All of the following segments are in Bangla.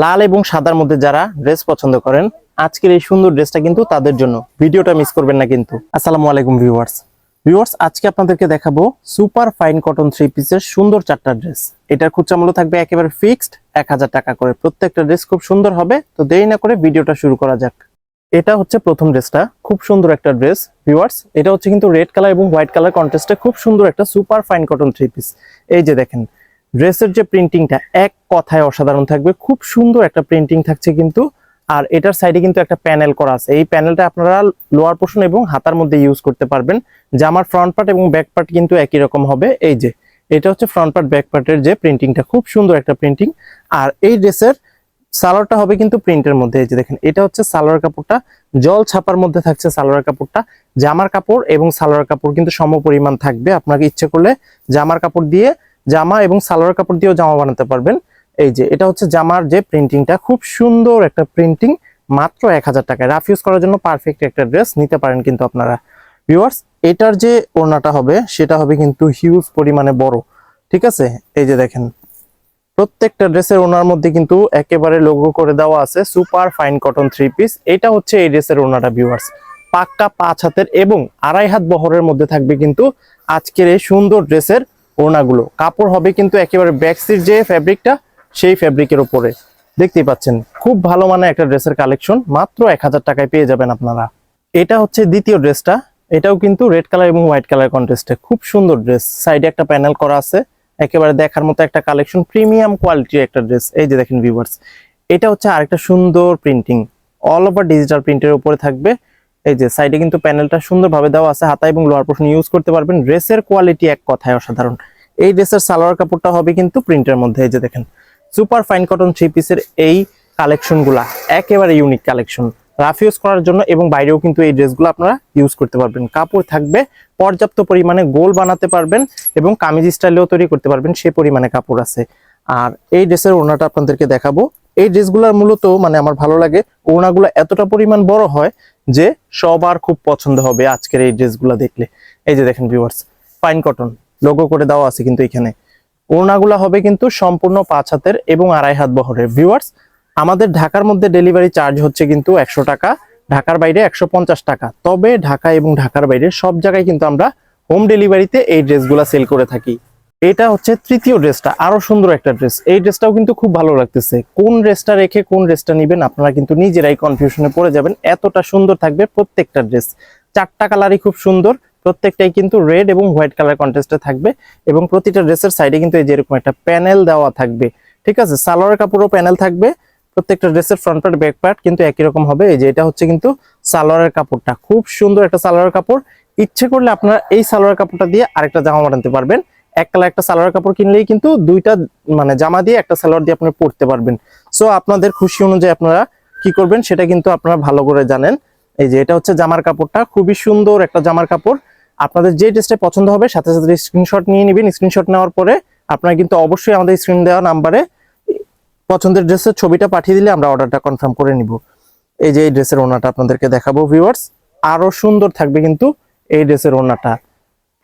লাল এবং সাদার মধ্যে যারা ড্রেস পছন্দ করেন, আজকের এই সুন্দর ড্রেসটা কিন্তু তাদের জন্য। ভিডিওটা মিস করবেন না কিন্তু। আসসালামু আলাইকুম ভিউয়ার্স ভিউয়ার্স আজকে আপনাদেরকে দেখাবো সুপার ফাইন কটন থ্রি পিসের সুন্দর চারটা ড্রেস এটার খুচরা মূল্য থাকবে একেবারে ফিক্সড এক হাজার টাকা করে। প্রত্যেকটা ড্রেস খুব সুন্দর হবে, তো দেরি না করে ভিডিওটা শুরু করা যাক। এটা হচ্ছে প্রথম ড্রেসটা খুব সুন্দর একটা ড্রেস ভিউয়ার্স এটা হচ্ছে কিন্তু রেড কালার এবং হোয়াইট কালার কন্ট্রাস্টে খুব সুন্দর একটা super fine cotton three piece এই যে দেখেন ড্রেসের যে প্রিন্টিংটা এক কথায় অসাধারণ থাকবে, খুব সুন্দর একটা প্রিন্টিং থাকছে কিন্তু। আর এটার সাইডে কিন্তু একটা প্যানেল করা আছে। এই প্যানেলটা আপনারা লোয়ার পোর্শন এবং হাতার মধ্যে ইউজ করতে পারবেন। জামার ফ্রন্ট পার্ট এবং ব্যাক পার্ট কিন্তু একই রকম হবে। এই যে, এটা হচ্ছে ফ্রন্ট পার্ট ব্যাক পার্টের যে প্রিন্টিংটা খুব সুন্দর একটা প্রিন্টিং আর এই ড্রেসের সালোয়ারটা হবে কিন্তু প্রিন্টের মধ্যে। এই যে দেখেন, এটা হচ্ছে সালোয়ার কাপড়টা। জল ছাপার মধ্যে থাকছে সালোয়ার কাপড়টা। জামার কাপড় এবং সালোয়ার কাপড় কিন্তু সম পরিমাণ থাকবে। আপনাকে ইচ্ছে করলে জামার কাপড় দিয়ে জামা এবং সালোয়ার কাপড় দিয়েও জামা বানাতে পারবেন। এই যে, এটা হচ্ছে জামার যে প্রিন্টিংটা খুব সুন্দর একটা প্রিন্টিং মাত্র এক হাজার টাকায়। রাফ ইউজ করার জন্য পারফেক্ট একটা ড্রেস নিতে পারেন কিন্তু আপনারা। ভিউয়ার্স এটার যে ওড়নাটা হবে, সেটা হবে কিন্তু হিউজ পরিমাণে বড়। ঠিক আছে? এই যে দেখেন। প্রত্যেকটা ড্রেসের ওনার মধ্যে কিন্তু একেবারে লোগো করে দেওয়া আছে super fine cotton three piece এটা হচ্ছে এই ড্রেসের ওনাটা ভিউয়ার্স পাক্কা পাঁচ হাতের এবং আড়াই হাত বহরের মধ্যে থাকবে কিন্তু আজকের এই সুন্দর ড্রেসের ওড়নাগুলো। কাপড় হবে কিন্তু একেবারে ব্যাকসির যে ফ্যাব্রিকটা সেই ফ্যাব্রিকের উপরে। দেখতেই পাচ্ছেন, খুব ভালো মানের একটা ড্রেসের কালেকশন মাত্র এক হাজার টাকায় পেয়ে যাবেন আপনারা। এটা হচ্ছে দ্বিতীয় ড্রেসটা এটাও কিন্তু রেড কালার এবং হোয়াইট কালার কন্ট্রাস্টে খুব সুন্দর ড্রেস সাইডে একটা প্যানেল করা আছে, একেবারে দেখার মতো একটা কালেকশন প্রিমিয়াম কোয়ালিটির একটা ড্রেস এই যে দেখেন ভিউয়ার্স এটা হচ্ছে আরেকটা সুন্দর প্রিন্টিং অল ওভার ডিজিটাল প্রিন্টের উপরে থাকবে। এই যে সাইডে কিন্তু প্যানেলটা সুন্দরভাবে দেওয়া আছে, হাতা এবং লোয়ার পোর্শন ইউজ করতে পারবেন। ড্রেসের কোয়ালিটি এক কথায় অসাধারণ। এই ড্রেসের সালোয়ার কাপড়টা হবে কিন্তু প্রিন্টের মধ্যে, এই যে দেখেন। সুপার ফাইন কটন থ্রি পিসের এই কালেকশনগুলা একেবারে ইউনিক কালেকশন রাফ ইউজ করার জন্য এবং বাইরেও কিন্তু এই ড্রেসগুলো আপনারা ইউজ করতে পারবেন। কাপড় থাকবে, পর্যাপ্ত পরিমাণে গোল বানাতে পারবেন এবং কামিজ স্টাইলেও তৈরি করতে পারবেন, সে পরিমাণে কাপড় আছে। আর এই ড্রেসের ওড়নাটা আপনাদেরকে দেখাবো। এই ড্রেসগুলোর মূলত মানে আমার ভালো লাগে। ওড়নাগুলো এতটা পরিমাণ বড় হয় যে সবার খুব পছন্দ হবে আজকের এই ড্রেসগুলো দেখলে। এই যে দেখেন ভিউয়ার্স ফাইন কটন লোগো করে দেওয়া আছে কিন্তু এখানে। ওড়নাগুলো হবে কিন্তু সম্পূর্ণ পাঁচ হাতের এবং আড়াই হাত বহরের। ভিউয়ার্স আমাদের ঢাকার মধ্যে ডেলিভারি চার্জ হচ্ছে কিন্তু একশো টাকা, ঢাকার বাইরে একশো পঞ্চাশ টাকা। তবে ঢাকা এবং ঢাকার বাইরে সব জায়গায় কিন্তু আমরা হোম ডেলিভারিতে এই ড্রেসগুলা সেল করে থাকি। এটা হচ্ছে তৃতীয় ড্রেসটা, আরও সুন্দর একটা ড্রেস। এই ড্রেসটাও কিন্তু খুব ভালো লাগতেছে। কোন ড্রেসটা রেখে কোন ড্রেসটা নিবেন, আপনারা কিন্তু নিজেরাই কনফিউশনে পড়ে যাবেন। এতটা সুন্দর থাকবে প্রত্যেকটা ড্রেস। চারটা কালারই খুব সুন্দর, প্রত্যেকটাই কিন্তু রেড এবং হোয়াইট কালার কন্টেস্টে থাকবে এবং প্রতিটা ড্রেসের সাইডে কিন্তু এই যে এরকম একটা প্যানেল দেওয়া থাকবে। ঠিক আছে? সালোয়ার কাপড়ও প্যানেল থাকবে, প্রত্যেকটা ড্রেসের ফ্রন্ট পার্ট ব্যাক পার্ট কিন্তু একই রকম হবে। এই যে এটা হচ্ছে কিন্তু সালোয়ারের কাপড়টা। খুব সুন্দর একটা সালোয়ার কাপড়। ইচ্ছে করলে আপনারা এই সালোয়ার কাপড়টা দিয়ে আরেকটা জামা বানাতে পারবেন। এক কালার একটা সালোয়ার কাপড় কিনলেই কিন্তু দুইটা মানে জামা দিয়ে একটা সালোয়ার দিয়ে আপনি পরতে পারবেন। সো আপনাদের খুশি অনুযায়ী আপনারা কি করবেন সেটা কিন্তু আপনারা ভালো করে জানেন। এই যে, এটা হচ্ছে জামার কাপড়টা। খুবই সুন্দর একটা জামার কাপড়। আপনাদের যে ড্রেসটা পছন্দ হবে, সাথে সাথে স্ক্রিনশট নিয়ে নেবেন। স্ক্রিনশট নেওয়ার পরে আপনারা কিন্তু অবশ্যই আমাদের স্ক্রিন দেওয়া নাম্বারে পছন্দের ড্রেসের ছবিটা পাঠিয়ে দিলে আমরা অর্ডারটা কনফার্ম করে নিব। এই যে, এই ড্রেসের ওনাটা আপনাদেরকে দেখাবো ভিউয়ার্স আরও সুন্দর থাকবে কিন্তু এই ড্রেসের ওনাটা।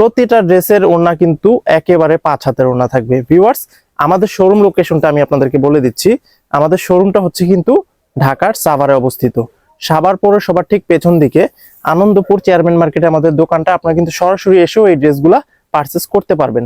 প্রতিটা ড্রেসের ওড়না কিন্তু একেবারে পাঁচ হাতের ওড়না থাকবে। ভিউয়ার্স আমাদের শোরুম লোকেশনটা আমি আপনাদেরকে বলে দিচ্ছি। আমাদের শোরুমটা হচ্ছে কিন্তু ঢাকার সাভারে অবস্থিত। সাভার পৌরসভার ঠিক পেছন দিকে আনন্দপুর চেয়ারম্যান মার্কেটে আমাদের দোকানটা, আপনারা কিন্তু সরাসরি এসেও এই ড্রেসগুলা পারচেস করতে পারবেন।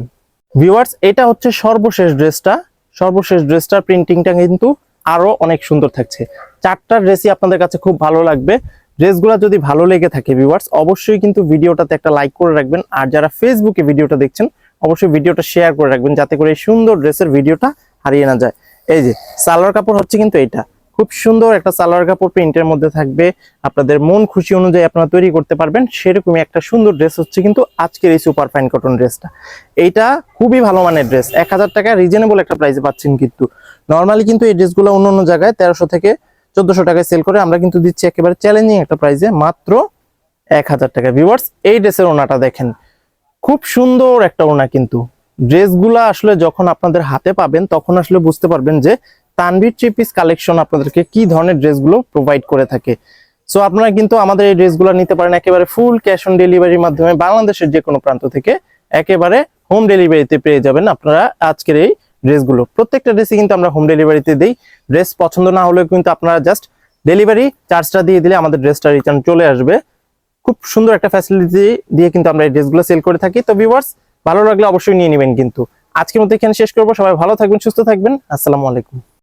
ভিউয়ার্স এটা হচ্ছে সর্বশেষ ড্রেসটা। সর্বশেষ ড্রেসটার প্রিন্টিংটা কিন্তু আরও অনেক সুন্দর থাকছে। চারটা ড্রেসই আপনাদের কাছে খুব ভালো লাগবে। ড্রেসগুলো যদি ভালো লেগে থাকে ভিউয়ার্স অবশ্যই কিন্তু ভিডিওটাতে একটা লাইক করে রাখবেন। আর যারা ফেসবুকে ভিডিওটা দেখছেন, অবশ্যই ভিডিওটা শেয়ার করে রাখবেন, যাতে করে এই সুন্দর ড্রেসের ভিডিওটা হারিয়ে না যায়। এই যে, সালোয়ার কাপড় হচ্ছে কিন্তু এটা। খুব সুন্দর একটা সালোয়ার কাপড় প্রিন্টের মধ্যে থাকবে। আপনাদের মন খুশি অনুযায়ী আপনারা তৈরি করতে পারবেন। সেরকমই একটা সুন্দর ড্রেস হচ্ছে কিন্তু আজকের এই সুপার ফাইন কটন ড্রেসটা। এইটা খুবই ভালো মানের ড্রেস। এক হাজার টাকা রিজনেবল একটা প্রাইসে পাচ্ছেন কিন্তু। নর্মালি কিন্তু এই ড্রেসগুলো অন্য অন্য জায়গায় তেরোশো থেকে চোদ্দশো টাকায় সেল করে আমরা কিন্তু দিচ্ছি একেবারে চ্যালেঞ্জিং একটা প্রাইসে মাত্র এক হাজার টাকা। ভিউয়ার্স এই ড্রেসের ওনাটা দেখেন। খুব সুন্দর একটা ওনা কিন্তু। ড্রেসগুলা আসলে যখন আপনাদের হাতে পাবেন, তখন আসলে বুঝতে পারবেন যে তানভীর থ্রি পিস কালেকশন আপনাদেরকে কি ধরনের ড্রেসগুলো প্রোভাইড করে থাকে। সো আপনারা কিন্তু আমাদের এই ড্রেসগুলো নিতে পারেন একেবারে ফুল ক্যাশ অন ডেলিভারির মাধ্যমে বাংলাদেশের যে কোনো প্রান্ত থেকে একেবারে হোম ডেলিভারিতে পেয়ে যাবেন। আপনারা আজকের এই ড্রেসগুলো। প্রত্যেকটা ড্রেসই কিন্তু আমরা হোম ডেলিভারিতে দিই। ড্রেস পছন্দ না হলেও কিন্তু আপনারা জাস্ট ডেলিভারি চার্জটা দিয়ে দিলে আমাদের ড্রেসটা রিটার্ন চলে আসবে। খুব সুন্দর একটা ফ্যাসিলিটি দিয়ে কিন্তু আমরা এই ড্রেসগুলো সেল করে থাকি। তো ভিউয়ার্স ভালো লাগলে অবশ্যই নিয়ে নেবেন কিন্তু। আজকের মতো এখানে শেষ করব। সবাই ভালো থাকবেন, সুস্থ থাকবেন। আসসালামু আলাইকুম।